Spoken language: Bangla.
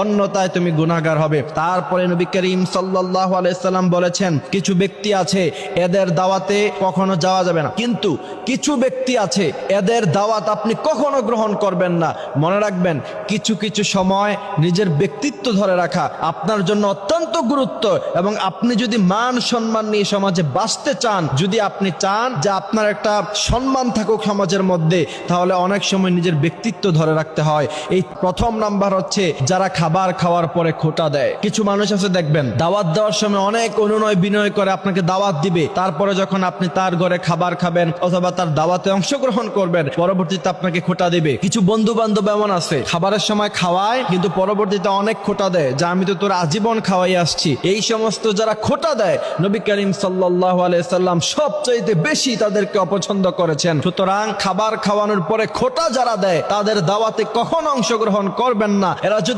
অন্যতায় তুমি গুনাহগার হবে। তারপরে নবী করিম সাল্লাল্লাহু আলাইহি সাল্লাম বলেছেন, কিছু ব্যক্তি আছে, এদের দাওয়াতে কখনো যাওয়া যাবে না। কিন্তু কিছু ব্যক্তি আছে, এদের দাওয়াত আপনি কখনো গ্রহণ করবেন না। মনে রাখবেন, কিছু কিছু সময় নিজের ব্যক্তিত্ব ধরে রাখা আপনার জন্য অত্যন্ত গুরুত্ব এবং আপনি যদি মান সম্মান নিয়ে সমাজে বাঁচতে চান, যদি আপনি চান যে আপনার একটা সম্মান থাকুক সমাজের মধ্যে, তাহলে অনেক সময় নিজের ব্যক্তিত্ব ধরে রাখতে হয়। এই প্রথম নাম্বার হচ্ছে যারা খাবার খাওয়ার পরে খোটা দেয়। কিছু মানুষ আছে, দেখবেন, দাওয়াত দেওয়ার সময় অনেক অনুনয় বিনয় করে আপনাকে দাওয়াত দিবে। তারপরে যখন আপনি তার ঘরে খাবার খাবেন অথবা তার দাওয়াতে অংশগ্রহণ করবেন, পরবর্তীতে আপনাকে খোটা দিবে। কিছু বন্ধু বান্ধব এমন আছে, খাবারের সময় খাওয়ায়, কিন্তু পরবর্তীতে অনেক খোটা দেয়, যা আমি তো তোর আজীবন খাওয়াই আসছি। এই সমস্ত যারা খোটা দেয়, নবী করিম সাল্লাহ আলাইসাল্লাম সবচাইতে বেশি তাদেরকে অপছন্দ করেছেন। সুতরাং খাবার খাওয়ানোর পরে খোটা যারা দেয়, তাদের দাওয়াতে কখন অংশগ্রহণ করবেন না। এরা যদি